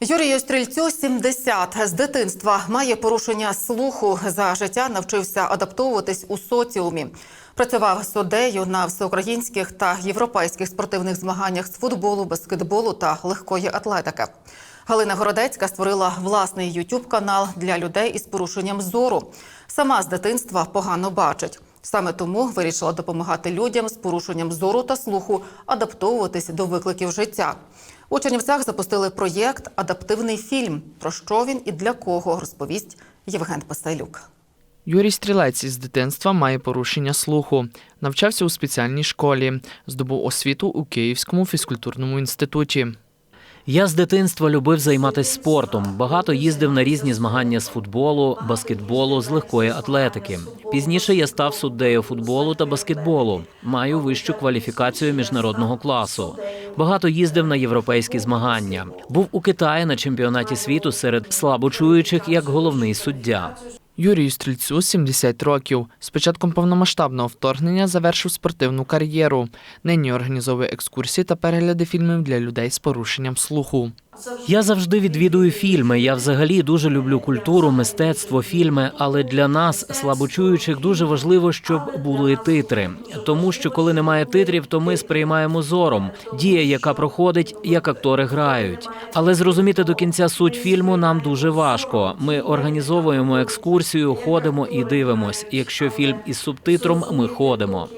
Юрію Стрільцю 70. З дитинства має порушення слуху. За життя навчився адаптовуватись у соціумі. Працював суддею на всеукраїнських та європейських спортивних змаганнях з футболу, баскетболу та легкої атлетики. Галина Городецька створила власний ютуб канал для людей із порушенням зору. Сама з дитинства погано бачить. Саме тому вирішила допомагати людям з порушенням зору та слуху адаптовуватись до викликів життя. У Чернівцях запустили проєкт Адаптивний фільм. Про що він і для кого розповість Євген Пасайлюк. Юрій Стрілець із дитинства має порушення слуху. Навчався у спеціальній школі, здобув освіту у Київському фізкультурному інституті. Я з дитинства любив займатися спортом. Багато їздив на різні змагання з футболу, баскетболу, з легкої атлетики. Пізніше я став суддею футболу та баскетболу. Маю вищу кваліфікацію міжнародного класу. Багато їздив на європейські змагання. Був у Китаї на чемпіонаті світу серед слабочуючих як головний суддя. Юрію Стрільцю 70 років. З початком повномасштабного вторгнення завершив спортивну кар'єру. Нині організовує екскурсії та перегляди фільмів для людей з порушенням слуху. Я завжди відвідую фільми. Я взагалі дуже люблю культуру, мистецтво, фільми. Але для нас, слабочуючих, дуже важливо, щоб були титри. Тому що коли немає титрів, то ми сприймаємо зором. Дія, яка проходить, як актори грають. Але зрозуміти до кінця суть фільму нам дуже важко. Ми організовуємо екскурсію, ходимо і дивимось. Якщо фільм із субтитром, ми ходимо.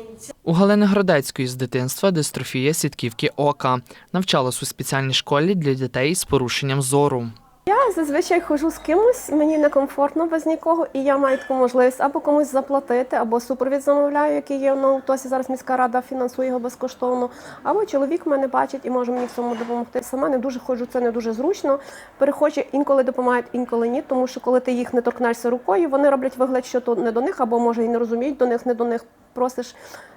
У Галини Гродецької з дитинства дистрофія сітківки ока. Навчалась у спеціальній школі для дітей з порушенням зору. Я зазвичай ходжу з кимось, мені некомфортно без нікого, і я маю таку можливість або комусь заплатити, або супровід замовляю, який є на Утосі. Зараз міська рада фінансує його безкоштовно. Або чоловік мене бачить і може мені в цьому допомогти. Сама не дуже ходжу, це не дуже зручно. Перехожі інколи допомагають, інколи ні, тому що коли ти їх не торкнешся рукою, вони роблять вигляд, що то не до них, або може і не розуміють до них, не до них. Просиш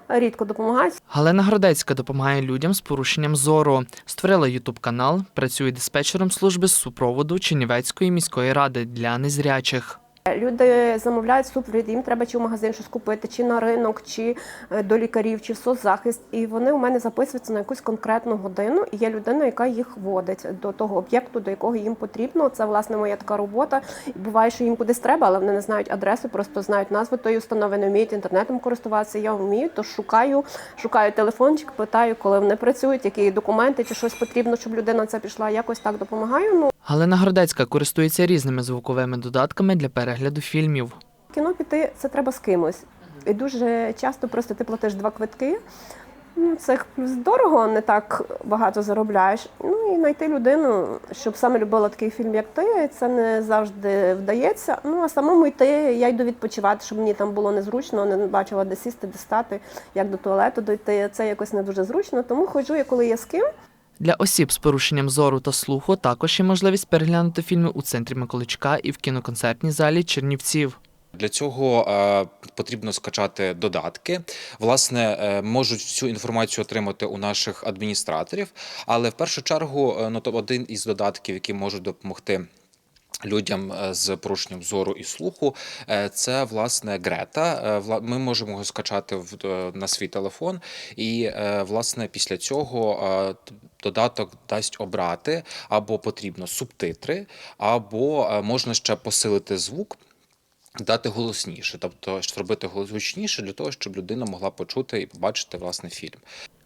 рідко допомагають. Галина Гродецька допомагає людям з порушенням зору. Створила ютуб канал, працює диспетчером служби з супроводу Чернівецької міської ради для незрячих. Люди замовляють супровід, їм треба чи в магазин щось купити, чи на ринок, чи е, до лікарів, чи в соцзахист. І вони у мене записуються на якусь конкретну годину. І є людина, яка їх водить до того об'єкту, до якого їм потрібно. Це власне моя така робота. І буває, що їм кудись треба, але вони не знають адресу, просто знають назву тої установи, не вміють інтернетом користуватися. Я вмію, то шукаю, шукаю телефончик, питаю, коли вони працюють, які документи, чи щось потрібно, щоб людина це пішла. Якось так допомагаю. Ну Галина Гродецька користується різними звуковими додатками для перегляду фільмів. Кіно піти це треба з кимось. І дуже часто просто ти платиш два квитки. Ну, це плюс дорого, не так багато заробляєш. Ну і знайти людину, щоб саме любила такий фільм, як ти, це не завжди вдається. Ну а самому йти, я йду відпочивати, щоб мені там було незручно, не бачила, де сісти, де стати, як до туалету дойти. Це якось не дуже зручно. Тому ходжу я, коли є з ким. Для осіб з порушенням зору та слуху також є можливість переглянути фільми у центрі Миколичка і в кіноконцертній залі Чернівців. Для цього потрібно скачати додатки. Власне, е, можуть цю інформацію отримати у наших адміністраторів, але в першу чергу, е, ну то один із додатків, які можуть допомогти. Людям е, з порушенням зору і слуху е, це власне Грета. Е, Ми можемо його скачати на свій телефон, і власне після цього додаток дасть обрати або потрібно субтитри, або можна ще посилити звук. Дати голосніше, тобто зробити голос гучніше для того, щоб людина могла почути і побачити власне фільм.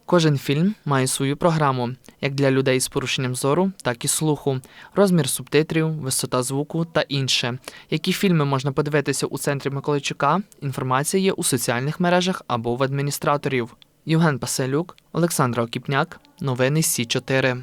Кожен фільм має свою програму, як для людей з порушенням зору, так і слуху, розмір субтитрів, висота звуку та інше. Які фільми можна подивитися у центрі Миколайчука, інформація є у соціальних мережах або в адміністраторів. Євген Паселюк, Олександра Окіпняк, новини Сі 4